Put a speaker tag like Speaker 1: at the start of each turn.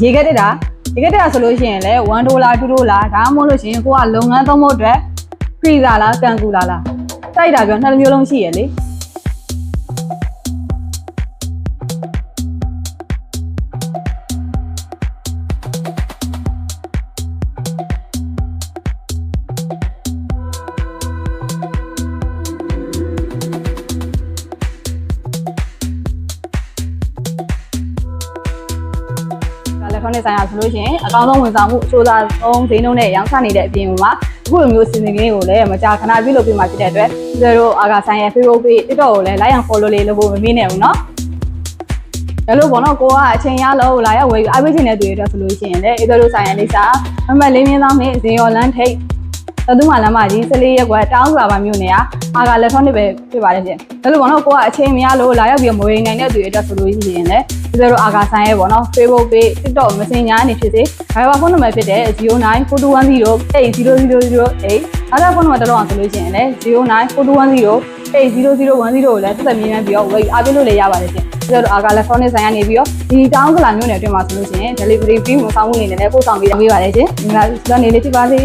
Speaker 1: ရေကက်တက်တာရေကက်တက်တာဆိုလို့ရှိရင်လည်း1ဒေါ်လာ2ဒေါ်လာဒါမှမဟုတ်လို့ရှိရင်ကိုကလုပ်ငန်းသုံးဖို့အတွက်ဖရီဇာလားကန်ကူလာလားတိုက်တာပြောနှစ်မျိုးလုံးရှိရလေ ဒါလည်းခေါင်းနဲ့ဆိုင်ရဆိုလို့ရှိရင်အကောင်းဆုံးဝန်ဆောင်မှုအချိုးသားဆုံးဈေးနှုန်းနဲ့ရောင်းချနေတဲ့အပြင်မှာအခုလိုမျိုးစီစဉ်ကိန်းကိုလည်းမကြာခဏပြုလုပ်ပေးမှဖြစ်တဲ့အတွက်ဒီလိုအာဂါဆိုင်ရဲ့ Facebook page TikTok ကိုလည်း like and follow လေးလုပ်ဖို့မမေ့နဲ့ဘူးเนาะဒါလို့ပေါ့နော်ကိုကအချိန်ရလို့လာရောက်ဝယ်အားပေးခြင်းတဲ့သူတွေအတွက်ဆိုလို့ရှိရင်လည်းအေးတို့ဆိုင်ရလိစာမမလေးမြင်းသားနဲ့ဇင်ရော်လန်းထိတ်သဒုမလမ်းမကြီး14ရက်ကွယ်တောင်းစွာပါမြို့နယ်ကအာဂါလက်ထွန်းတွေပဲဖြစ်ပါတယ်ရှင်ဒါလို့ပေါ့နော်ကိုကအချိန်မရလို့လာရောက်ပြီးမဝယ်နိုင်တဲ့သူတွေအတွက်ဆိုလို့ရှိရင်လည်း ဒီလိုအာဂါဆိုင်ရဲ့ပေါ့နော် Facebook page TikTok Messenger အနေဖြစ်စေ Viber ဖုန်းနံပါတ်ဖြစ်တဲ့0942100008အားသာဖုန်းနံပါတ်တော့အောင်ဆိုလို့ရှိရင်လည်း0942108010ကိုလည်းတက်သက်မြင်းပြီးတော့ဝယ်အားပေးလို့လည်းရပါတယ်ရှင်ဒီလိုအာဂါလက်ဖုန်းနဲ့ဆိုင်ကနေပြီးတော့ဒီတောင်းကလာမျိုးနယ်အတွင်းမှာဆိုလို့ရှိရင် delivery fee ဝန်ဆောင်မှုအနေနဲ့လည်းပို့ဆောင်ပေးပေးပါတယ်ရှင်ဒီမှာစနေလေးဖြစ်ပါစေ